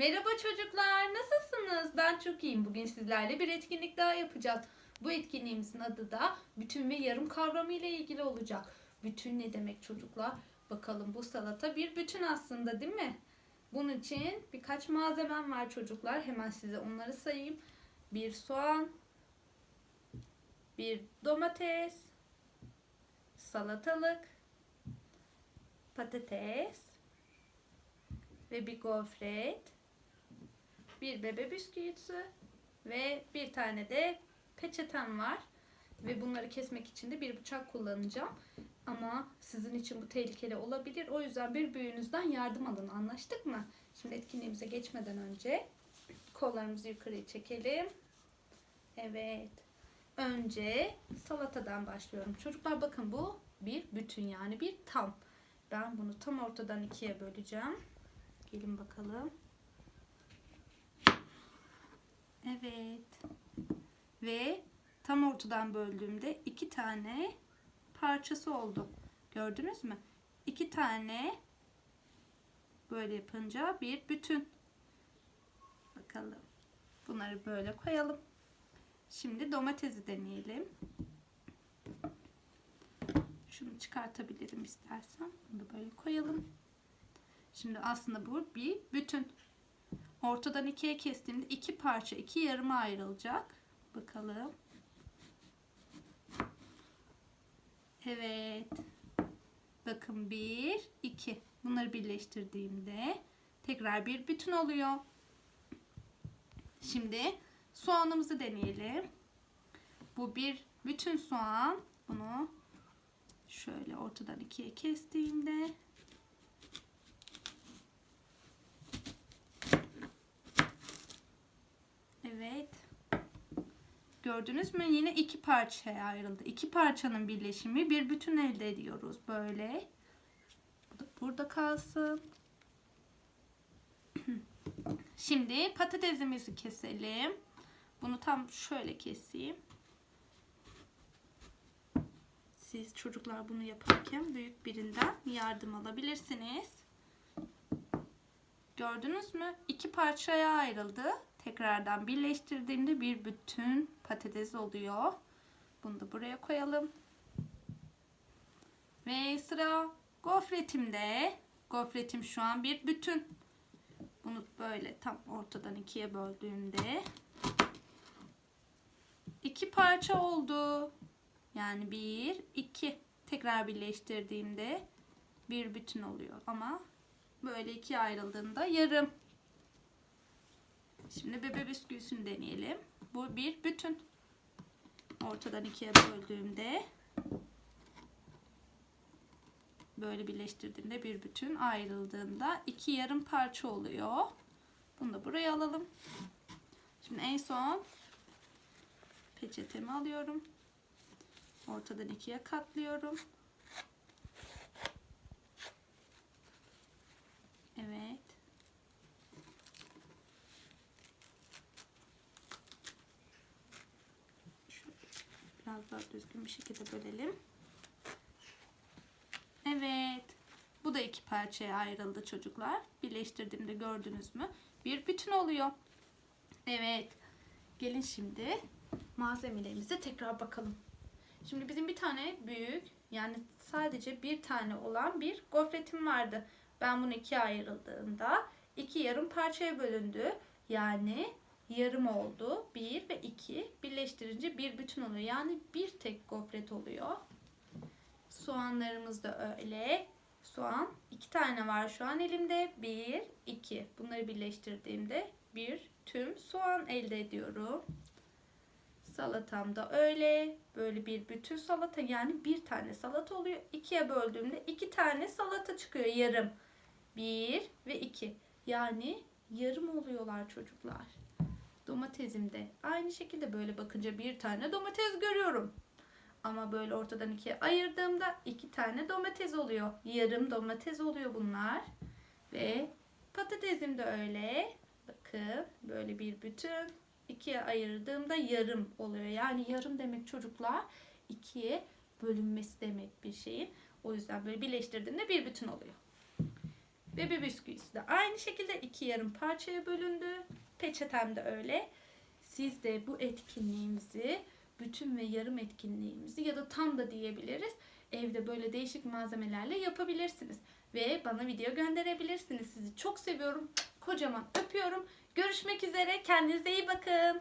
Merhaba çocuklar, nasılsınız? Ben çok iyiyim. Bugün sizlerle bir etkinlik daha yapacağız. Bu etkinliğimizin adı da bütün ve yarım kavramı ile ilgili olacak. Bütün ne demek çocuklar? Bakalım bu salata bir bütün aslında değil mi? Bunun için birkaç malzemem var çocuklar. Hemen size onları sayayım. Bir soğan, bir domates, salatalık, patates ve bir gofret, bir bebe bisküvisi ve bir tane de peçetem var. Ve bunları kesmek için de bir bıçak kullanacağım. Ama sizin için bu tehlikeli olabilir. O yüzden bir büyüğünüzden yardım alın. Anlaştık mı? Şimdi etkinliğimize geçmeden önce kollarımızı yukarıya çekelim. Evet. Önce salatadan başlıyorum. Çocuklar bakın bu bir bütün yani bir tam. Ben bunu tam ortadan ikiye böleceğim. Gelin bakalım. Evet. Ve tam ortadan böldüğümde iki tane parçası oldu. Gördünüz mü? İki tane böyle yapınca bir bütün. Bakalım. Bunları böyle koyalım. Şimdi domatesi deneyelim. Şunu çıkartabilirim istersen. Bunu böyle koyalım. Şimdi aslında bu bir bütün. Ortadan ikiye kestiğimde iki parça, iki yarıma ayrılacak. Bakalım. Evet. Bakın bir, iki. Bunları birleştirdiğimde tekrar bir bütün oluyor. Şimdi soğanımızı deneyelim. Bu bir bütün soğan. Bunu şöyle ortadan ikiye kestiğimde Evet. Gördünüz mü? Yine iki parçaya ayrıldı. İki parçanın birleşimi bir bütün elde ediyoruz. Böyle. Bu da burada kalsın. Şimdi patatesimizi keselim. Bunu tam şöyle keseyim. Siz çocuklar bunu yaparken büyük birinden yardım alabilirsiniz. Gördünüz mü? İki parçaya ayrıldı. Tekrardan birleştirdiğimde bir bütün patates oluyor. Bunu da buraya koyalım. Ve sıra gofretimde. Gofretim şu an bir bütün. Bunu böyle tam ortadan ikiye böldüğümde iki parça oldu. Yani bir, iki. Tekrar birleştirdiğimde bir bütün oluyor. Ama böyle ikiye ayrıldığında yarım. Şimdi bebe bisküvisini deneyelim. Bu bir bütün. Ortadan ikiye böldüğümde böyle birleştirdiğimde bir bütün ayrıldığında iki yarım parça oluyor. Bunu da buraya alalım. Şimdi en son peçetemi alıyorum. Ortadan ikiye katlıyorum. Evet. Şöyle biraz daha düzgün bir şekilde bölelim. Evet. Bu da iki parçaya ayrıldı çocuklar. Birleştirdiğimde gördünüz mü? Bir bütün oluyor. Evet. Gelin şimdi malzemelerimize tekrar bakalım. Şimdi bizim bir tane büyük yani sadece bir tane olan bir gofretim vardı. Ben bunu ikiye ayrıldığında iki yarım parçaya bölündü. Yani yarım oldu. Bir ve iki birleştirince bir bütün oluyor. Yani bir tek gofret oluyor. Soğanlarımız da öyle. Soğan iki tane var şu an elimde. Bir, iki. Bunları birleştirdiğimde bir tüm soğan elde ediyorum. Salatam da öyle. Böyle bir bütün salata yani bir tane salata oluyor. İkiye böldüğümde iki tane salata çıkıyor yarım. Bir ve iki. Yani yarım oluyorlar çocuklar. Domatesim de aynı şekilde böyle bakınca bir tane domates görüyorum. Ama böyle ortadan ikiye ayırdığımda iki tane domates oluyor. Yarım domates oluyor bunlar. Ve patatesim de öyle. Bakın böyle bir bütün ikiye ayırdığımda yarım oluyor. Yani yarım demek çocuklar ikiye bölünmesi demek bir şeyin. O yüzden böyle birleştirdiğimde bir bütün oluyor. Bir bisküvisi de aynı şekilde iki yarım parçaya bölündü. Peçetem de öyle. Siz de bu etkinliğimizi, bütün ve yarım etkinliğimizi ya da tam da diyebiliriz. Evde böyle değişik malzemelerle yapabilirsiniz. Ve bana video gönderebilirsiniz. Sizi çok seviyorum. Kocaman öpüyorum. Görüşmek üzere. Kendinize iyi bakın.